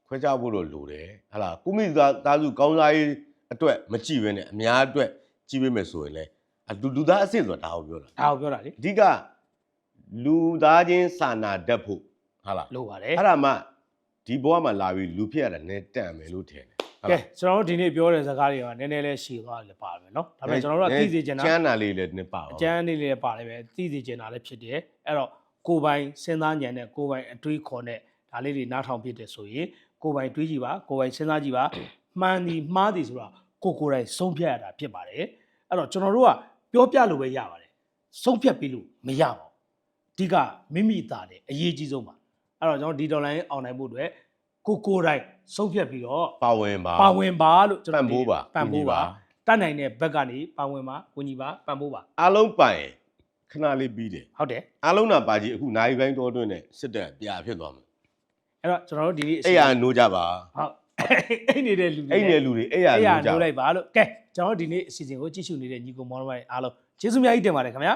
[SPEAKER 1] ခွဲခြားဖို့တော့လိုတယ်ဟလာကုမိသားသားစုကောင်းစားရေး အတွက်မကြည့်ဘဲနဲ့အများအတွက်ကြည့်ပေးမယ်ဆိုရင်လည်းအလူလူသားအစ်စ်ဆိုတာဒါကိုပြောတာ
[SPEAKER 2] ဒါကိုပြောတာလေ
[SPEAKER 1] အဓိကလူသားချင်းစာနာတတ်ဖို့ဟာလား
[SPEAKER 2] လို့ပါတယ်
[SPEAKER 1] အဲ့ဒါမှဒီဘဝမှာလာပြီးလူဖြစ်ရတာနည်းတန့်မယ်လို့ထင်တယ်ဟုတ်
[SPEAKER 2] ကဲ
[SPEAKER 1] လား
[SPEAKER 2] ကျွန်တော်တို့ဒီနေ့ပြောတဲ့စကားတွေကနည်းနည်းလေးရှည်သွားတယ်လည်းပါမယ်နော်ဒါပေမဲ့ကျွန်တော်တို့ကသိစေချင်တာ
[SPEAKER 1] ကျမ်းနာလေးလည်းနည်းပါပါ
[SPEAKER 2] အကျန်းလေးလေးပါတယ်ပဲသိစေချင်တာလည်းဖြစ်တယ်အဲ့တော့ကိုယ်ပိုင်စဉ်းစားဉာဏ်နဲ့ကိုယ်ပိုင်အတွေးခေါ်နဲ့ဒါလေးတွေနားထောင်ဖြစ်တယ်ဆိုရင်ကိုယ်ပိုင်တွေးကြည့်ပါကိုယ်ပိုင်စဉ်းစားကြည့်ပါ မှန်သည်မှားသည်ဆိုတာကိုယ်ကိုယ်တိုင်ဆုံးဖြတ်ရတာဖြစ်ပါတယ်အဲ့တော့ကျွန်တော်တို့ကပြောပြလို့ပဲရပါတယ်ဆုံးဖြတ်ပြီးလို့မရပါဘူးအဓိကမိမိသားတယ်အရေးကြီးဆုံးပါအဲ့တော့ကျွန်တော်ဒီဒေါ်လာရင်းအောင်နိုင်ဖို့အတွက်ကိုယ်ကိုယ်တိုင်ဆုံးဖြတ်ပြီးတော့
[SPEAKER 1] ပါဝင်ပါ
[SPEAKER 2] ပါဝင်ပါလို့ကျွန်
[SPEAKER 1] ပံ့
[SPEAKER 2] တော်
[SPEAKER 1] ပိုးပါ
[SPEAKER 2] ပံ့ပိုးပါ
[SPEAKER 1] ကူညီပါ
[SPEAKER 2] တတ်နိုင်တဲ့ဘက်ကနေပါဝင်ပါကိုညီပါပံ့ပိုးပါ
[SPEAKER 1] အားလုံးပိုင်ခဏလေးပြီးတယ်
[SPEAKER 2] ဟုတ်တယ်
[SPEAKER 1] အားလုံးနာပါကြီးအခုနိုင်ပိုင်းတော်တွင်းနဲ့စစ်တပ်ပြာဖြစ်သွားမှာ
[SPEAKER 2] အဲ့တော့ကျွန်တော်တို့ဒီနေ့အစီ
[SPEAKER 1] အဲ့ရနိုးကြပါ
[SPEAKER 2] ဟုတ် အဲ့နေတဲ့လူတွေ
[SPEAKER 1] အဲ့ဒီလူတွေအဲ့ရ
[SPEAKER 2] အဲ့ရ
[SPEAKER 1] နိုးကြ
[SPEAKER 2] နိုး
[SPEAKER 1] ပါ
[SPEAKER 2] လိုက်ပါလို့ကဲကျွန်တော်တို့ဒီနေ့အစီအစဉ်ကိုကြည့်ရှုနေတဲ့ညီကောင်မောင်တို့အားလုံးကျေးဇူးများကြီးတင်ပါတယ်ခင်ဗျာ